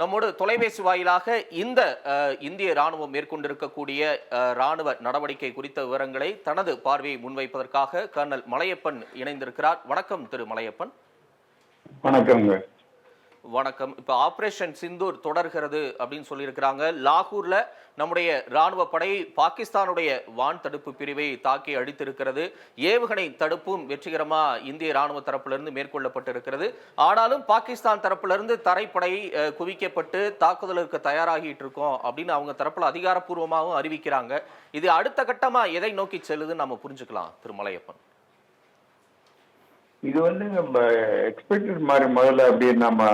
நம்மோடு தொலைபேசி வாயிலாக இந்த இந்திய ராணுவம் மேற்கொண்டிருக்கக்கூடிய அஹ், ராணுவ நடவடிக்கை குறித்த விவரங்களை தனது பார்வையை முன்வைப்பதற்காக கர்னல் மலையப்பன் இணைந்திருக்கிறார். வணக்கம் திரு மலையப்பன். வணக்கங்க வணக்கம். இப்போ ஆப்ரேஷன் சிந்தூர் தொடர்கிறது அப்படின்னு சொல்லியிருக்கிறாங்க. லாகூரில் நம்முடைய ராணுவ படை பாகிஸ்தானுடைய வான் தடுப்பு பிரிவை தாக்கி அழித்திருக்கிறது. ஏவுகணை தடுப்பும் வெற்றிகரமாக இந்திய ராணுவ தரப்பிலிருந்து மேற்கொள்ளப்பட்டிருக்கிறது. ஆனாலும் பாகிஸ்தான் தரப்பிலிருந்து தரைப்படை குவிக்கப்பட்டு தாக்குதலுக்கு தயாராகிட்டு இருக்கோம் அப்படின்னு அவங்க தரப்பில் அதிகாரப்பூர்வமாகவும் அறிவிக்கிறாங்க. இது அடுத்த கட்டமாக எதை நோக்கி செல்லுதுன்னு நம்ம புரிஞ்சுக்கலாம் திரு மலையப்பன். இது வந்து நம்ம எக்ஸ்பெக்டட் மாதிரி முதல்ல அப்படியே நம்ம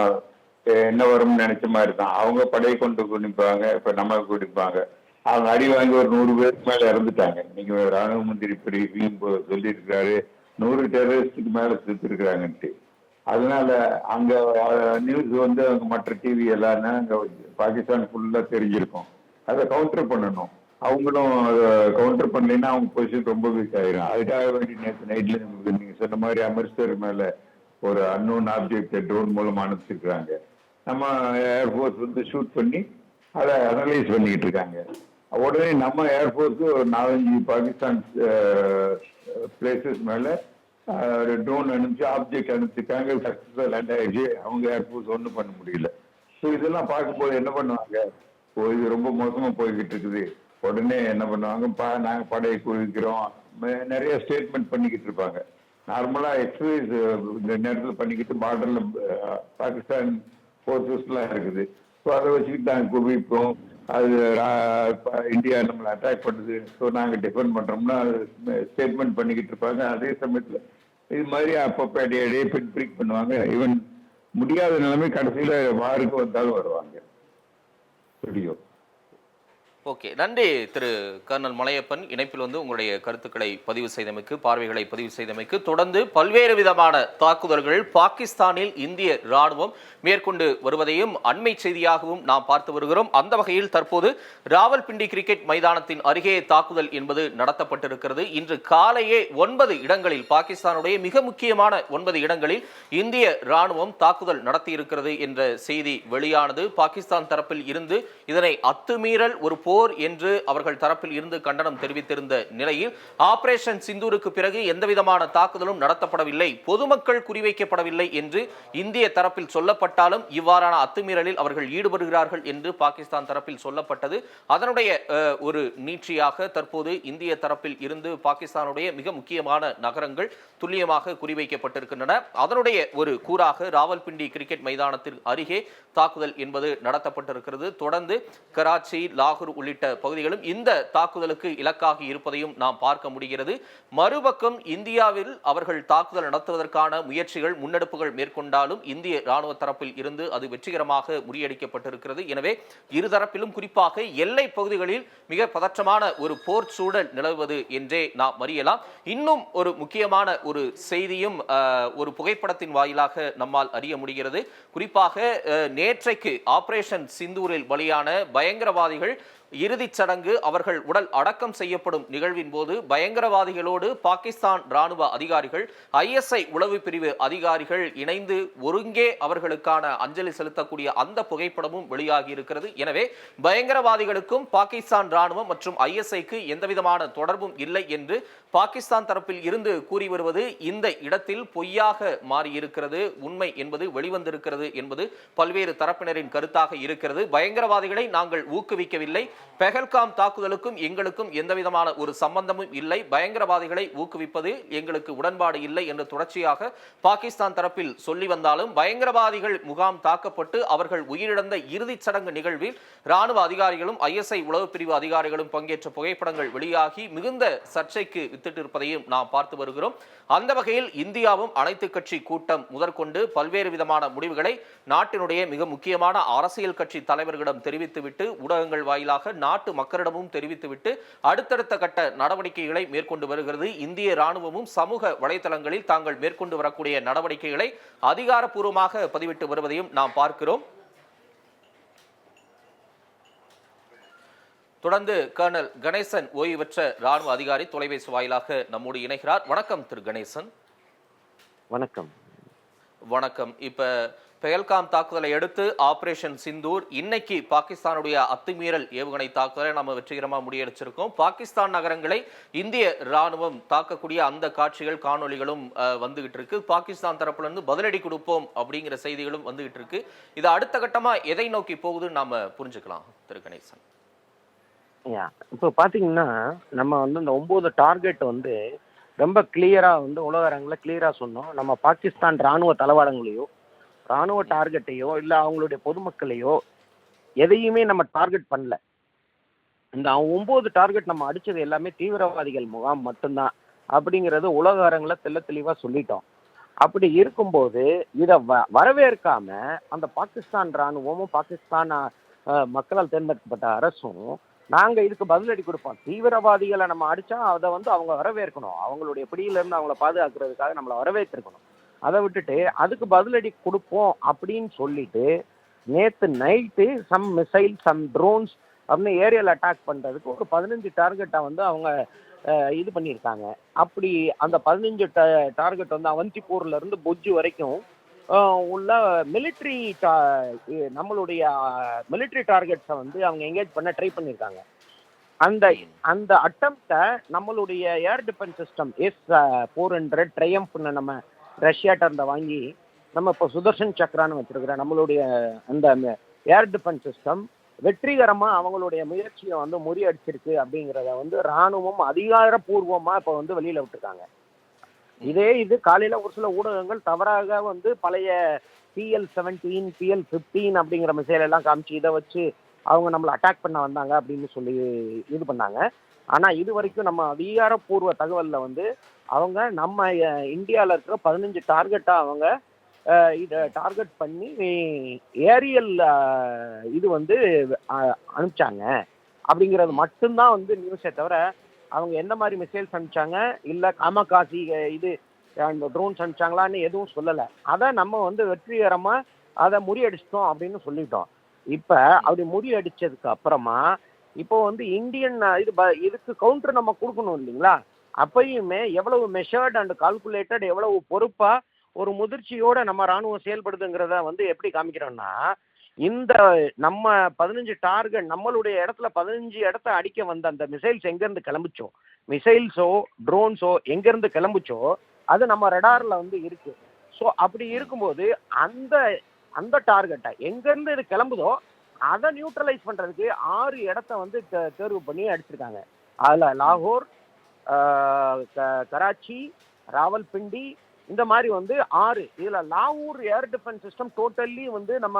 என்ன வரும்னு நினைச்ச மாதிரி தான். அவங்க படையை கொண்டு குடிப்பாங்க இப்ப நம்ம குடிப்பாங்க அவங்க அடி வாங்கி ஒரு நூறு பேருக்கு மேல இறந்துட்டாங்க. நீங்க ராணுவ மந்திரி பிரிவியும் சொல்லியிருக்கிறாரு. நூறு டெரரிஸ்டுக்கு மேல செத்து அதனால அங்க நியூஸ் வந்து அவங்க மற்ற டிவி எல்லாமே அங்க பாகிஸ்தான் ஃபுல்லா தெரிஞ்சிருக்கும். அதை கவுண்டர் பண்ணணும். அவங்களும் கவுண்டர் பண்ணலைன்னா அவங்க பொசிஷன் ரொம்ப வீக் ஆயிரும். அதுக்காக வேண்டி நேற்று நைட்ல நமக்கு நீங்க சொன்ன மாதிரி அமிர்தர் மேல ஒரு அன்னோன் ஆப்ஜெக்ட் ட்ரோன் மூலமா அனுப்பிச்சிருக்கிறாங்க. நம்ம ஏர்ஃபோர்ஸ் வந்து ஷூட் பண்ணி அதை அனலைஸ் பண்ணிக்கிட்டு இருக்காங்க. உடனே நம்ம ஏர்ஃபோர்ஸ் ஒரு நாலஞ்சு பாகிஸ்தான் பிளேசஸ் மேல ஒரு ட்ரோன் அனுப்பிச்சு ஆப்ஜெக்ட் அனுப்பிச்சிருக்காங்க. சக்சஸ்ஃபுல் லேண்ட் ஆகிடுச்சு அவங்க ஏர்ஃபோர்ஸ் ஒன்றும் பண்ண முடியல. ஸோ இதெல்லாம் பார்க்கும்போது என்ன பண்ணுவாங்க? ஓ இது ரொம்ப மோசமாக போய்கிட்டு இருக்குது. உடனே என்ன பண்ணுவாங்க பா நாங்கள் படையை குவிக்கிறோம். நிறைய ஸ்டேட்மெண்ட் பண்ணிக்கிட்டு இருப்பாங்க. நார்மலாக எக்ஸசைஸ் இந்த நேரத்தில் பண்ணிக்கிட்டு பார்டரில் பாகிஸ்தான் ஃபோர்ஸஸ்லாம் இருக்குது. ஸோ அதை வச்சுக்கிட்டு நாங்கள் குவிப்போம். அது இந்தியா நம்மளை அட்டாக் பண்ணுது. ஸோ நாங்கள் டிஃபெண்ட் பண்ணுறோம்னா ஸ்டேட்மெண்ட் பண்ணிக்கிட்டு இருப்பாங்க. அதே சமயத்தில் இது மாதிரி அப்பப்போ அடி அடியே பின் பிரிக் பண்ணுவாங்க. ஈவன் முடியாத நிலைமை கடைசியில் வாருக்கு வந்தாலும் வருவாங்க. ஸ்டுடியோ ஓகே நன்றி திரு கர்னல் மலையப்பன். இணைப்பில் வந்து உங்களுடைய கருத்துக்களை பதிவு செய்தமைக்கு பார்வைகளை பதிவு செய்தமைக்கு தொடர்ந்து பல்வேறு விதமான தாக்குதல்கள் பாகிஸ்தானில் இந்திய ராணுவம் மேற்கொண்டு வருவதையும் அண்மை செய்தியாகவும் நாம் பார்த்து வருகிறோம். அந்த வகையில் தற்போது ராவல்பிண்டி கிரிக்கெட் மைதானத்தின் அருகே தாக்குதல் என்பது நடத்தப்பட்டிருக்கிறது. இன்று காலையே ஒன்பது இடங்களில் பாகிஸ்தானுடைய மிக முக்கியமான ஒன்பது இடங்களில் இந்திய ராணுவம் தாக்குதல் நடத்தியிருக்கிறது என்ற செய்தி வெளியானது. பாகிஸ்தான் தரப்பில் இருந்து இதனை அத்துமீறல் ஒரு போர் போர் என்று அவர்கள் தரப்பில் இருந்து கண்டனம் தெரிவித்திருந்த நிலையில் ஆபரேஷன் சிந்தூருக்கு பிறகு எந்தவிதமான தாக்குதலும் நடத்தப்படவில்லை. பொதுமக்கள் குறிவைக்கப்படவில்லை என்று இந்திய தரப்பில் சொல்லப்பட்டாலும் இவ்வாறான அத்துமீறலில் அவர்கள் ஈடுபடுகிறார்கள் என்று பாகிஸ்தான் தரப்பில் சொல்லப்பட்டது. அதனுடைய ஒரு நீட்சியாக தற்போது இந்திய தரப்பில் இருந்து பாகிஸ்தானுடைய மிக முக்கியமான நகரங்கள் துல்லியமாக குறிவைக்கப்பட்டிருக்கின்றன. அதனுடைய ஒரு கூறாக ராவல்பிண்டி கிரிக்கெட் மைதானத்திற்கு அருகே தாக்குதல் என்பது நடத்தப்பட்டிருக்கிறது. தொடர்ந்து கராச்சி லாகூர் உள்ளிட்ட பகுதிகளும் இந்த தாக்குதலுக்கு இலக்காகி இருப்பதையும் நாம் பார்க்க முடிகிறது. மறுபக்கம் இந்தியாவில் அவர்கள் தாக்குதல் நடத்துவதற்கான முயற்சிகள் முன்னெடுப்புகள் மேற்கொண்டாலும் இந்திய ராணுவ தரப்பில் இருந்து அது வெற்றிகரமாக முறியடிக்கப்பட்டிருக்கிறது. எனவே இருதரப்பிலும் குறிப்பாக எல்லை பகுதிகளில் மிக பதற்றமான ஒரு போர் சூழல் நிலவுவது என்றே நாம் அறியலாம். இன்னும் ஒரு முக்கியமான ஒரு செய்தியும் ஒரு புகைப்படத்தின் வாயிலாக நம்மால் அறிய முடிகிறது. குறிப்பாக நேற்றைக்கு ஆபரேஷன் சிந்தூரில் பலியான பயங்கரவாதிகள் இறுதிச் சடங்கு அவர்கள் உடல் அடக்கம் செய்யப்படும் நிகழ்வின் போது பயங்கரவாதிகளோடு பாகிஸ்தான் ராணுவ அதிகாரிகள் ஐஎஸ்ஐ உளவு பிரிவு அதிகாரிகள் இணைந்து ஒருங்கே அவர்களுக்கான அஞ்சலி செலுத்தக்கூடிய அந்த புகைப்படமும் வெளியாகி இருக்கிறது எனவே பயங்கரவாதிகளுக்கும் பாகிஸ்தான் ராணுவம் மற்றும் ஐஎஸ்ஐக்கு எந்தவிதமான தொடர்பும் இல்லை என்று பாகிஸ்தான் தரப்பில் இருந்து கூறி வருவது இந்த இடத்தில் பொய்யாக மாறியிருக்கிறது. உண்மை என்பது வெளிவந்திருக்கிறது என்பது பல்வேறு தரப்பினரின் கருத்தாக இருக்கிறது. பயங்கரவாதிகளை நாங்கள் ஊக்குவிக்கவில்லை. பெஹல்காம் தாக்குதலுக்கும் எங்களுக்கும் எந்தவிதமான ஒரு சம்பந்தமும் இல்லை. பயங்கரவாதிகளை ஊக்குவிப்பது எங்களுக்கு உடன்பாடு இல்லை என்று தொடர்ச்சியாக பாகிஸ்தான் தரப்பில் சொல்லி வந்தாலும் பயங்கரவாதிகள் முகாம் தாக்கப்பட்டு அவர்கள் உயிரிழந்த இறுதிச் சடங்கு நிகழ்வில் ராணுவ அதிகாரிகளும் ஐஎஸ்ஐ உளவு பிரிவு அதிகாரிகளும் பங்கேற்ற புகைப்படங்கள் வெளியாகி மிகுந்த சர்ச்சைக்கு வித்திட்டிருப்பதையும் நாம் பார்த்து வருகிறோம். அந்த வகையில் இந்தியாவும் அனைத்து கட்சி கூட்டம் முதற்கொண்டு பல்வேறு விதமான முடிவுகளை நாட்டினுடைய மிக முக்கியமான அரசியல் கட்சி தலைவர்களிடம் தெரிவித்துவிட்டு ஊடகங்கள் வாயிலாக நாட்டு மக்களிடமும் தெரிவித்துவிட்டு அடுத்தடுத்த கட்ட நடவடிக்கைகளை மேற்கொண்டு வருகிறது. இந்திய ராணுவமும் சமூக வலைதளங்களில் தாங்கள் மேற்கொண்டு வரக்கூடிய நடவடிக்கைகளை அதிகாரப்பூர்வமாக பதிவிட்டு வருவதையும் நாம் பார்க்கிறோம். தொடர்ந்து கர்னல் கணேசன் ஓய்வு பெற்ற ராணுவ அதிகாரி தொலைபேசி வாயிலாக நம்மோடு இணைகிறார். வணக்கம் திரு கணேசன். வணக்கம். வணக்கம். இப்ப பெயல்காம் தாக்குதலை அடுத்து ஆபரேஷன் சிந்தூர். இன்னைக்கு பாகிஸ்தானுடைய அத்துமீறல் ஏவுகணை தாக்குதலை நம்ம வெற்றிகரமாக முடியடிச்சிருக்கோம். பாகிஸ்தான் நகரங்களை இந்திய ராணுவம் தாக்கக்கூடிய அந்த காட்சிகள் காணொளிகளும் வந்துகிட்டு இருக்கு பாகிஸ்தான் தரப்புல இருந்து பதிலடி கொடுப்போம் அப்படிங்கிற செய்திகளும் வந்துகிட்டு இருக்கு இது அடுத்த கட்டமா எதை நோக்கி போகுதுன்னு நாம புரிஞ்சுக்கலாம் திரு கணேசன். இப்போ பார்த்தீங்கன்னா நம்ம வந்து இந்த ஒம்பது டார்கெட் வந்து ரொம்ப கிளியராக வந்து உலக அரங்கில் கிளியராக சொன்னோம். நம்ம பாகிஸ்தான் ராணுவ தளவாடங்களையோ ராணுவ டார்கெட்டையோ இல்லை அவங்களுடைய பொதுமக்களையோ எதையுமே நம்ம டார்கெட் பண்ணல. இந்த ஒம்பது டார்கெட் நம்ம அடிச்சது எல்லாமே தீவிரவாதிகள் முகாம் மட்டும்தான் அப்படிங்கிறது உலக அரங்கில் தெள்ள தெளிவாக சொல்லிட்டோம். அப்படி இருக்கும்போது இதை வ வரவேற்காம அந்த பாகிஸ்தான் ராணுவமும் பாகிஸ்தான் மக்களால் தேர்ந்தெடுக்கப்பட்ட அரசும் நாங்க இதுக்கு பதிலடி கொடுப்போம். தீவிரவாதிகளை நம்ம அடிச்சா அதை வந்து அவங்க வரவேற்கணும். அவங்களுடைய பிடியில இருந்து அவங்கள பாதுகாக்கிறதுக்காக நம்மளை வரவேற்றிருக்கணும். அதை விட்டுட்டு அதுக்கு பதிலடி கொடுப்போம் அப்படின்னு சொல்லிட்டு நேற்று night some missile some drones அப்படின்னு ஏரியல் அட்டாக் பண்ணுறதுக்கு ஒரு பதினஞ்சு டார்கெட்டை வந்து அவங்க இது பண்ணியிருக்காங்க. அப்படி அந்த பதினஞ்சு டார்கெட் வந்து அவந்திப்பூர்லேருந்து பொஜ்ஜு வரைக்கும் உள்ள மிலிட்ரி நம்மளுடைய மிலிட்ரி டார்கெட்ஸை வந்து அவங்க எங்கேஜ் பண்ண ட்ரை பண்ணியிருக்காங்க. அந்த அந்த அட்டம்ப்டை நம்மளுடைய air defence system S four hundred ட்ரையம்ப்னு நம்ம ரஷ்யாட்ட இருந்த வாங்கி நம்ம இப்போ சுதர்ஷன் சக்ரான்னு வச்சிருக்கிற நம்மளுடைய அந்த ஏர் டிஃபென்ஸ் சிஸ்டம் வெற்றிகரமாக அவங்களுடைய முயற்சியை வந்து முறியடிச்சிருக்கு அப்படிங்கிறத வந்து ராணுவம் அதிகாரப்பூர்வமாக இப்போ வந்து வெளியில் விட்டுருக்காங்க. இதே இது காலையில் ஒரு சில ஊடகங்கள் தவறாக வந்து பழைய பிஎல் செவன்டீன் பிஎல் ஃபிஃப்டீன் அப்படிங்கிற மிசைல் எல்லாம் காமிச்சு இதை வச்சு அவங்க நம்மளை அட்டாக் பண்ண வந்தாங்க அப்படின்னு சொல்லி இது பண்ணாங்க. ஆனால் இது வரைக்கும் நம்ம அதிகாரப்பூர்வ தகவலில் வந்து அவங்க நம்ம இந்தியாவில் இருக்கிற பதினஞ்சு டார்கெட்டாக அவங்க இதை டார்கெட் பண்ணி ஏரியல் இது வந்து அனுப்பிச்சாங்க. அப்படிங்கிறது மட்டும்தான் வந்து நியூஸே தவிர அவங்க எந்த மாதிரி மிசைல்ஸ் அனுப்பிச்சாங்க இல்லை காமகாசி இது அந்த ட்ரோன்ஸ் அனுப்பிச்சாங்களான்னு எதுவும் சொல்லலை. அதை நம்ம வந்து வெற்றிகரமாக அதை முறியடிச்சிட்டோம் அப்படின்னு சொல்லிட்டோம். இப்போ அப்படி முறியடிச்சதுக்கு அப்புறமா இப்போ வந்து இந்தியன் இது ப- இதுக்கு கவுண்டர் நம்ம கொடுக்கணும் இல்லைங்களா? அப்பயுமே எவ்வளவு மெஷர்ட் அண்ட் கால்குலேட்டட் எவ்வளவு பொறுப்பா ஒரு முதிர்ச்சியோட நம்ம ராணுவம் செயல்படுதுங்கிறத வந்து எப்படி காமிக்கிறோம்னா இந்த நம்ம பதினஞ்சு டார்கெட் நம்மளுடைய இடத்துல பதினஞ்சு இடத்த அடிக்க வந்த அந்த மிசைல்ஸ் எங்கேருந்து கிளம்புச்சோ மிசைல்ஸோ ட்ரோன்ஸோ எங்கேருந்து கிளம்புச்சோ அது நம்ம ரெடாரில் வந்து இருக்கு. ஸோ அப்படி இருக்கும்போது அந்த அந்த டார்கெட்டை எங்கேருந்து இது கிளம்புதோ அதை நியூட்ரலைஸ் பண்ணுறதுக்கு ஆறு இடத்த வந்து தேர்வு பண்ணி அடிச்சிருக்காங்க. அதில் லாகூர் கராச்சி ராவல்பிண்டி இந்த மாதிரி வந்து ஆறு. இதில் லாகூர் ஏர் டிஃபென்ஸ் சிஸ்டம் டோட்டல்லி வந்து நம்ம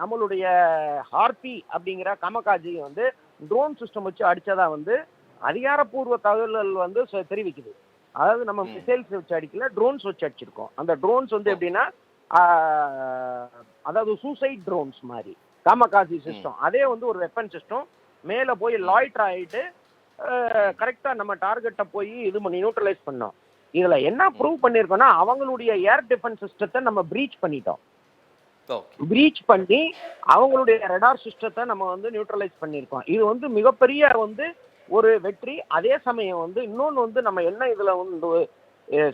நம்மளுடைய ஹார்பி அப்படிங்கிற கமகாஜி வந்து ட்ரோன் சிஸ்டம் வச்சு அடிச்சதா வந்து அதிகாரப்பூர்வ தகவல்கள் வந்து தெரிவிக்குது. அதாவது நம்ம. மிசைல்ஸ் வச்சு அடிக்கல ட்ரோன்ஸ் வச்சு அடிச்சிருக்கோம். அந்த ட்ரோன்ஸ் வந்து எப்படின்னா அதாவது சூசைட் ட்ரோன்ஸ் மாதிரி காமகாசி சிஸ்டம் அதே வந்து ஒரு வெப்பன் சிஸ்டம் மேலே போய் லாய்ட்ரு ஆகிட்டு கரெக்டாக நம்ம டார்கெட்டை போய் இது பண்ணி நியூட்ரலைஸ் பண்ணோம். இதில் என்ன ப்ரூவ் பண்ணியிருக்கோம்னா அவங்களுடைய ஏர் டிஃபென்ஸ் சிஸ்டத்தை நம்ம ப்ரீச் பண்ணிட்டோம். ப்ரீச் பண்ணி அவங்களுடைய ரெடார் சிஸ்டத்தை நம்ம வந்து நியூட்ரலைஸ் பண்ணியிருக்கோம் இது வந்து மிகப்பெரிய வந்து ஒரு வெற்றி. அதே சமயம் வந்து இன்னொன்று வந்து நம்ம என்ன இதில் வந்து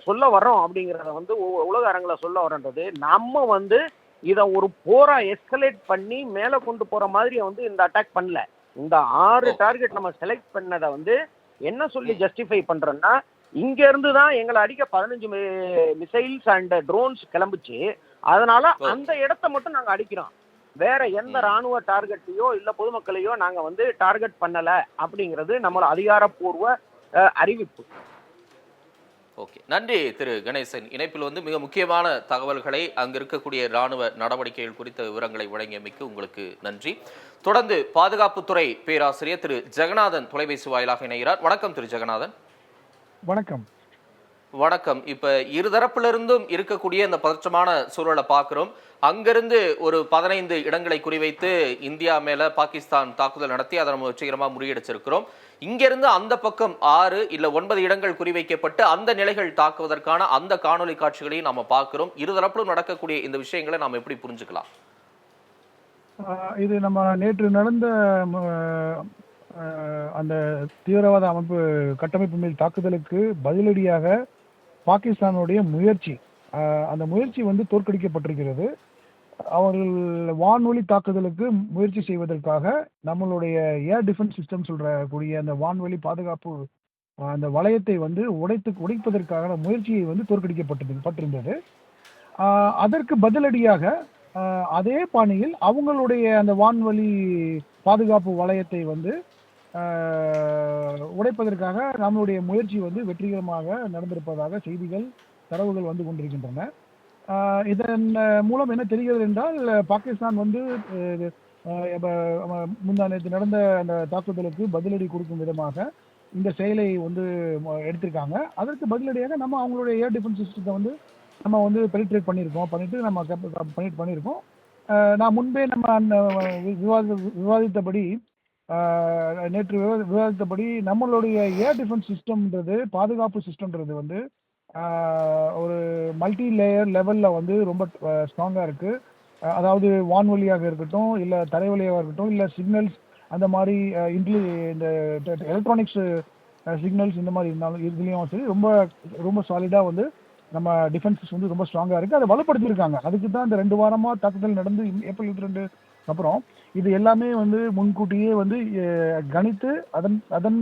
சொல்ல வர்றோம் அப்படிங்கிறத வந்து உலக அரங்கில் சொல்ல வர்றது நம்ம வந்து இதை ஒரு போரா எஸ்கலேட் பண்ணி மேலே கொண்டு போகிற மாதிரி வந்து இந்த அட்டாக் பண்ணல. இந்த ஆறு. டார்கெட் நம்ம செலக்ட் பண்ணதை வந்து என்ன சொல்லி ஜஸ்டிஃபை பண்றோம்னா இங்க இருந்து தான் எங்களை அடிக்க பதினஞ்சு மிசைல்ஸ் அண்ட் ட்ரோன்ஸ் கிளம்புச்சு அதனால. அந்த இடத்த மட்டும் நாங்க அடிக்கிறோம் வேற எந்த. ராணுவ டார்கெட்டையோ இல்ல பொதுமக்களையோ நாங்க வந்து டார்கெட் பண்ணல அப்படிங்கிறது நம்மளோட அதிகாரப்பூர்வ அறிவிப்பு ஓகே. நன்றி திரு கணேசன். இணைப்பில் வந்து மிக முக்கியமான தகவல்களை அங்கு இருக்கக்கூடிய ராணுவ நடவடிக்கைகள் குறித்த விவரங்களை வழங்கியமைக்கு உங்களுக்கு நன்றி. தொடர்ந்து பாதுகாப்புத்துறை பேராசிரியர் திரு ஜெகநாதன் தொலைபேசி வாயிலாக இணைகிறார். வணக்கம் திரு ஜெகநாதன். வணக்கம். வணக்கம். இப்ப இருதரப்பிலிருந்தும் இருக்கக்கூடிய இந்த பதற்றமான சூழலை பார்க்கிறோம். அங்கிருந்து ஒரு பதினைந்து இடங்களை குறிவைத்து இந்தியா மேல பாகிஸ்தான் தாக்குதல் நடத்தி அதை நம்ம வெற்றிகரமா முறியடிச்சிருக்கிறோம். இங்கிருந்து அந்த பக்கம் ஆறு இல்லை ஒன்பது இடங்கள் குறிவைக்கப்பட்டு அந்த நிலைகள் தாக்குவதற்கான அந்த காணொளி காட்சிகளையும் நாம பார்க்கிறோம். இருதரப்பிலும் நடக்கக்கூடிய இந்த விஷயங்களை நாம எப்படி புரிஞ்சுக்கலாம்? இது நம்ம நேற்று நடந்த அந்த தீவிரவாத அமைப்பு கட்டமைப்பு மேல் தாக்குதலுக்கு பதிலடியாக பாகிஸ்தானுடைய முயற்சி அந்த முயற்சி வந்து தோற்கடிக்கப்பட்டிருக்கிறது. அவர்கள் வான்வழி தாக்குதலுக்கு முயற்சி செய்வதற்காக நம்மளுடைய ஏர் டிஃபென்ஸ் சிஸ்டம் சொல்றக்கூடிய அந்த வான்வழி பாதுகாப்பு அந்த வளையத்தை வந்து உடைத்து உடைப்பதற்கான முயற்சியை வந்து தோற்கடிக்கப்பட்டது பட்டிருந்தது. அதற்கு பதிலடியாக அதே பாணியில் அவங்களுடைய அந்த வான்வழி பாதுகாப்பு வளையத்தை வந்து உடைப்பதற்காக நம்மளுடைய முயற்சி வந்து வெற்றிகரமாக நடந்திருப்பதாக செய்திகள் தரவுகள் வந்து கொண்டிருக்கின்றன. இதன் மூலம் என்ன தெரிகிறது என்றால் பாகிஸ்தான் வந்து அஹ், முந்தா நேற்று நடந்த அந்த தாக்குதலுக்கு பதிலடி கொடுக்கும் விதமாக இந்த செயலை வந்து எடுத்திருக்காங்க. அதற்கு பதிலடியாக நம்ம அவங்களுடைய ஏர் டிஃபென்ஸ் சிஸ்டத்தை வந்து நம்ம வந்து பெனிட்ரேட் பண்ணியிருக்கோம். பண்ணிட்டு நம்ம பண்ணிட்டு பண்ணியிருக்கோம். நான் முன்பே நம்ம அந்த விவாதி விவாதித்தபடி நேற்று விவா- விவாதித்தபடி நம்மளுடைய ஏர் டிஃபென்ஸ் சிஸ்டம்ன்றது பாதுகாப்பு சிஸ்டம்ன்றது வந்து ஒரு மல்டி லேயர் லெவலில் வந்து ரொம்ப ஸ்ட்ராங்காக இருக்குது அதாவது வான்வழியாக இருக்கட்டும் இல்லை தரைவழியாக இருக்கட்டும் இல்லை சிக்னல்ஸ் அந்த மாதிரி இன்ட்லி இந்த எலக்ட்ரானிக்ஸ் சிக்னல்ஸ் இந்த மாதிரி இருந்தாலும் இதுலேயும் சரி ரொம்ப ரொம்ப சாலிடாக வந்து நம்ம டிஃபென்சஸ் வந்து ரொம்ப ஸ்ட்ராங்காக இருக்குது அதை வலுப்படுத்தியிருக்காங்க. அதுக்கு தான் இந்த ரெண்டு வாரமாக தாக்குதல் நடந்து ஏப்ரல் இருபத்தி ரெண்டு அப்புறம் இது எல்லாமே வந்து முன்கூட்டியே வந்து கணித்து அதன் அதன்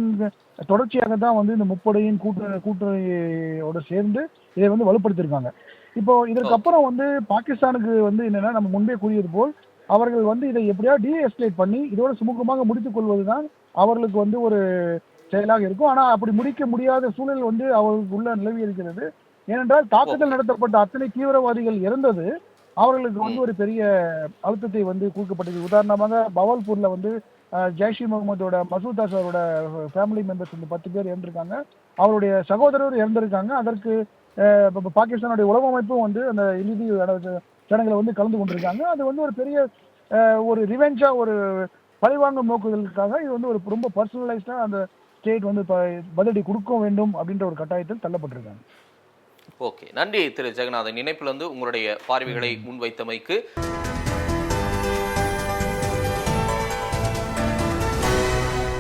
தொடர்ச்சியாக தான் வந்து இந்த முப்படையின் கூட்டு கூட்டணியோட சேர்ந்து இதை வந்து வலுப்படுத்தியிருக்காங்க. இப்போ இதற்கப்புறம் வந்து பாகிஸ்தானுக்கு வந்து என்னன்னா நம்ம முன்பே கூறியது போல் அவர்கள் வந்து இதை எப்படியா டீஎஸ்கலேட் பண்ணி இதோட சுமூகமாக முடித்துக் கொள்வதுதான் அவர்களுக்கு வந்து ஒரு செயலாக இருக்கும். ஆனால் அப்படி முடிக்க முடியாத சூழல் வந்து அவர்களுக்கு உள்ள நிலவி இருக்கிறது. ஏனென்றால் தாக்குதல் நடத்தப்பட்ட அத்தனை தீவிரவாதிகள் இறந்தது. அவர்களுக்கு வந்து ஒரு பெரிய அழுத்தத்தை வந்து கொடுக்கப்பட்டது. உதாரணமாக பவல்பூர்ல வந்து ஜெய்ஷ் முகமதோட மசூத் அசாரோட ஃபேமிலி மெம்பர்ஸ் வந்து பத்து பேர் இறந்திருக்காங்க. அவருடைய சகோதரர் இறந்திருக்காங்க. அதற்கு பாகிஸ்தானுடைய உளவு அமைப்பும் வந்து அந்த இறுதி சடங்குல வந்து கலந்து கொண்டிருக்காங்க. அது வந்து ஒரு பெரிய ஒரு ரிவெஞ்சா ஒரு பழிவாங்கும் நோக்குதலுக்காக இது வந்து ஒரு ரொம்ப பர்சனலைஸ்டா அந்த ஸ்டேட் வந்து பதிலடி கொடுக்க வேண்டும் அப்படின்ற ஒரு கட்டாயத்தில் தள்ளப்பட்டிருக்காங்க. ஓகே. நன்றி திரு ஜெகநாதன். இணைப்பில் வந்து உங்களுடைய பார்வைகளை முன்வைத்தமைக்கு